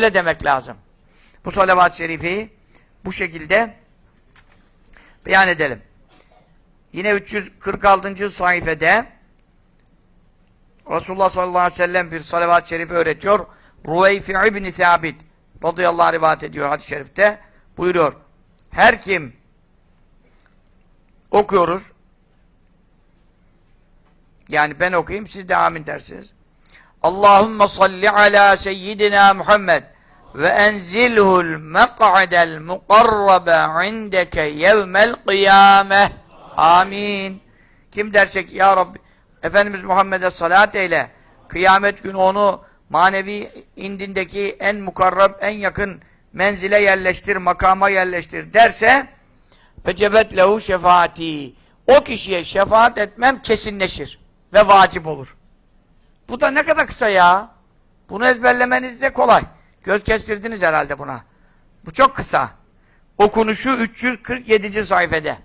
Öyle demek lazım. Bu salavat-ı şerifeyi bu şekilde beyan edelim. Yine 346. sayfede Resulullah sallallahu aleyhi ve sellem bir salavat-ı şerife öğretiyor. Ruveyfi ibn Sabit radıyallahu anh rivayet ediyor hadis-i şerifte. Buyuruyor. Her kim okuyoruz yani ben okuyayım siz de amin dersiniz. Allahümme salli ala seyyidina Muhammed ve enzilhul mek'adel mukarrabe indeke yevmel kıyameh. Amin. Kim dersek ya Rabbi Efendimiz Muhammed'e salat eyle. Kıyamet günü onu manevi indindeki en mukarrab, en yakın menzile yerleştir, makama yerleştir derse Fecebet lehu şefaati. O kişiye şefaat etmem kesinleşir ve vacip olur. Bu da ne kadar kısa ya. Bunu ezberlemeniz de kolay. Göz kestirdiniz herhalde buna. Bu çok kısa. Okunuşu 347. sayfede.